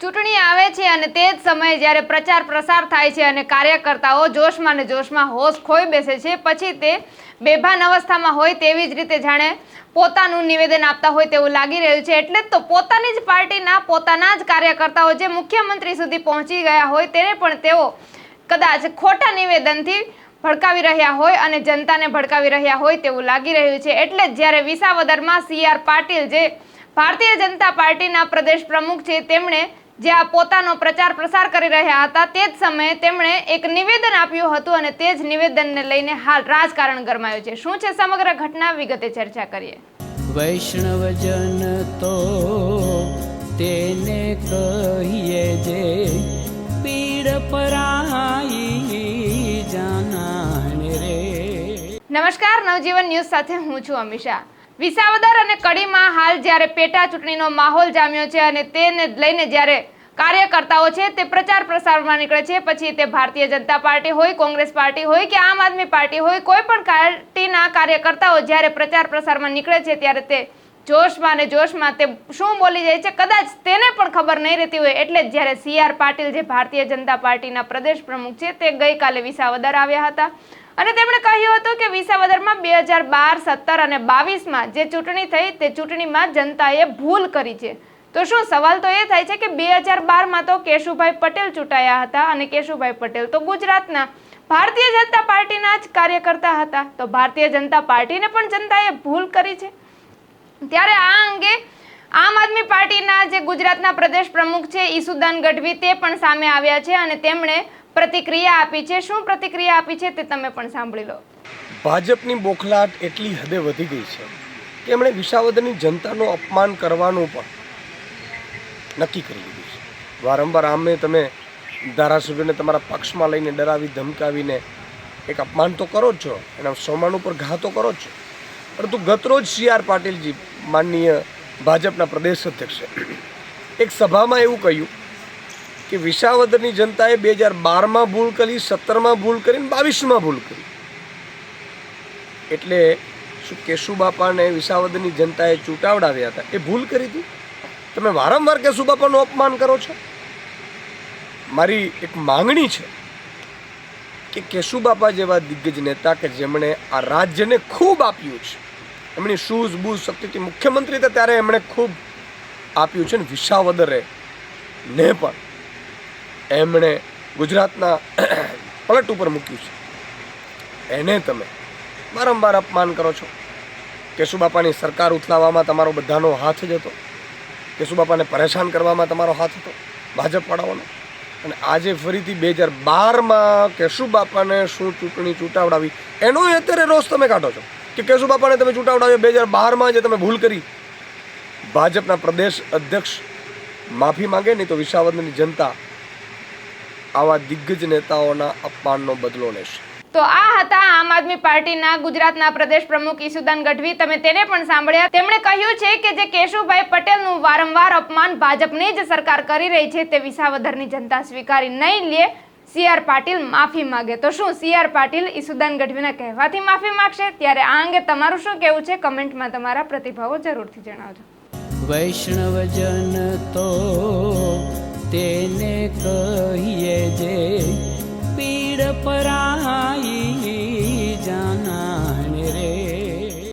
ચૂંટણી આવે છે અને તે જ સમયે જ્યારે પ્રચાર પ્રસાર થાય છે અને કાર્યકર્તાઓ જોશમાં ને જોશમાં હોશ ખોઈ બેસે છે, પછી તે બેભાન અવસ્થામાં હોય તેવી જ રીતે જાણે પોતાનું નિવેદન આપતા હોય તેવું લાગી રહ્યું છે. એટલે જ તો પોતાની જ પાર્ટીના પોતાના જ કાર્યકર્તાઓ જે મુખ્યમંત્રી સુધી પહોંચી ગયા હોય તેને પણ તેઓ કદાચ ખોટા નિવેદનથી ભડકાવી રહ્યા હોય અને જનતાને ભડકાવી રહ્યા હોય તેવું લાગી રહ્યું છે. એટલે જ જ્યારે વિસાવદરમાં સી આર પાટીલ જે ભારતીય જનતા પાર્ટીના પ્રદેશ પ્રમુખ છે, તેમણે જે આ પોતાનો પ્રચાર પ્રસાર કરી રહ્યા હતા તે જ સમયે તેમણે એક નિવેદન આપ્યું હતું અને તે જ નિવેદનને લઈને હાલ રાજકારણ ગરમાયું છે. શું છે સમગ્ર ઘટના વિગતે ચર્ચા કરીએ? વૈષ્ણવજન તો તેને કહીએ જે પીડ પરાઈ જાનાને રે. નમસ્કાર નવજીવન ન્યૂઝ સાથે હું છું અમિષા. વિસાવદર અને કડીમાં હાલ જ્યારે પેટા ચૂંટણીનો માહોલ જામ્યો છે અને તેને લઈને જ્યારે કાર્યકર્તાઓ છે તે પ્રચાર પ્રસારમાં નીકળે છે, પછી તે ભારતીય જનતા પાર્ટી હોય, કોંગ્રેસ પાર્ટી હોય કે આમ આદમી પાર્ટી હોય, કોઈ પણ પાર્ટીના કાર્યકર્તાઓ જ્યારે પ્રચાર પ્રસારમાં નીકળે છે ત્યારે તે જોશમાં અને જોશમાં તે શું બોલી જાય છે કદાચ તેને પણ ખબર નહીં રહેતી હોય, એટલે જ જ્યારે સી પાટીલ જે ભારતીય જનતા પાર્ટીના પ્રદેશ પ્રમુખ છે તે ગઈકાલે વિસાવદર આવ્યા હતા. અને તેમણે કહ્યું હતું કે વિસાવદરમાં બે હજાર બાર, સત્તર અને બાવીસમાં જે ચૂંટણી થઈ તે ચૂંટણીમાં જનતાએ ભૂલ કરી છે. તો શું સવાલ તો એ થાય છે કે બે હજાર બારમાં તો કેશુભાઈ પટેલ ચૂંટાયા હતા અને કેશુભાઈ પટેલ તો ગુજરાતના ભારતીય જનતા પાર્ટીના જ કાર્યકર્તા હતા. તો ભારતીય જનતા પાર્ટીને પણ જનતાએ ભૂલ કરી છે. ત્યારે આ અંગે આમ આદમી પાર્ટીના જે ગુજરાતના પ્રદેશ પ્રમુખ છે ઈસુદાન ગઢવી તે પણ સામે આવ્યા છે અને તેમણે પ્રતિક્રિયા આપી છે? શું પ્રતિક્રિયા આપી છે તે તમે પણ સાંભળી લો. ભાજપની બોખલાટ એટલી હદે વધી ગઈ છે કે એમણે વિસાવદરની જનતાનું અપમાન કરવાનું પણ નક્કી કરી લીધું છે. વારંવાર આમે તમે ધારાસભ્યોને તમારા પક્ષમાં લઈને ડરાવી, ધમકાવીને એક અપમાન તો કરો જ છો, એના સોમાન ઉપર ઘા તો કરો જ છો. પરંતુ ગતરોજ સી આર પાટીલજી, માનનીય ભાજપના પ્રદેશ અધ્યક્ષે, એક સભામાં એવું કહ્યું કે વિસાવદરની જનતાએ બે હજાર બારમાં ભૂલ કરી, સત્તરમાં ભૂલ કરી ને બાવીસમાં ભૂલ કરી. એટલે શું કેશુબાપાને વિસાવદરની જનતાએ ચૂંટાવડાવ્યા હતા? એ ભૂલ કરી હતી? તમે વારંવાર કેશુબાપાનું અપમાન કરો છો? મારી એક માંગણી છે કે કેશુબાપા જેવા દિગ્ગજ નેતા કે જેમણે આ રાજ્યને ખૂબ આપ્યું છે, એમની શૂઝ, બૂઝ શક્તિથી મુખ્યમંત્રી હતા ત્યારે એમણે ખૂબ આપ્યું છે ને વિસાવદરે ને પણ. એમણે ગુજરાતના પલટ ઉપર મૂક્યું છે. એને તમે વારંવાર અપમાન કરો છો કેશુબાપાની સરકાર ઉથલાવવામાં તમારો બધાનો હાથ જ હતો કેશુબાપાને પરેશાન કરવામાં તમારો હાથ હતો ભાજપવાળાઓનો? અને આજે ફરીથી બે હજાર બારમાં કેશુબાપાને શું ચૂંટણી ચૂંટાવડાવી? એનો અત્યારે રોષ તમે કાઢો છો કે કેશુબાપાને તમે ચૂંટાવડાવ્યો બે હજાર બારમાં જે તમે ભૂલ કરી? ભાજપના પ્રદેશ અધ્યક્ષ માફી માંગે, નહીં તો વિસાવદરની જનતા આવા દિગ્ગજ નેતાઓના અપમાનનો બદલો લેશે. તો આ હતા આમ આદમી પાર્ટીના ગુજરાતના પ્રદેશ પ્રમુખ ઈસુદાન ગઢવી. તમે તેને પણ સાંભળ્યા. તેમણે કહ્યું છે કે જે કેશુભાઈ પટેલનું વારંવાર અપમાન ભાજપની જ સરકાર કરી રહી છે તે વિસાવદરની જનતા સ્વીકારી નહીં લે. સીઆર પાટીલ માફી માંગે. તો શું સીઆર પાટીલ ઈસુદાન ગઢવીના કહેવાથી માફી માંગશે? ત્યારે આ અંગે તમારું શું કહેવું છે? કમેન્ટમાં તમારા પ્રતિભાવો જરૂરથી જણાવજો. વૈષ્ણવજન તો તેને કહીએ જે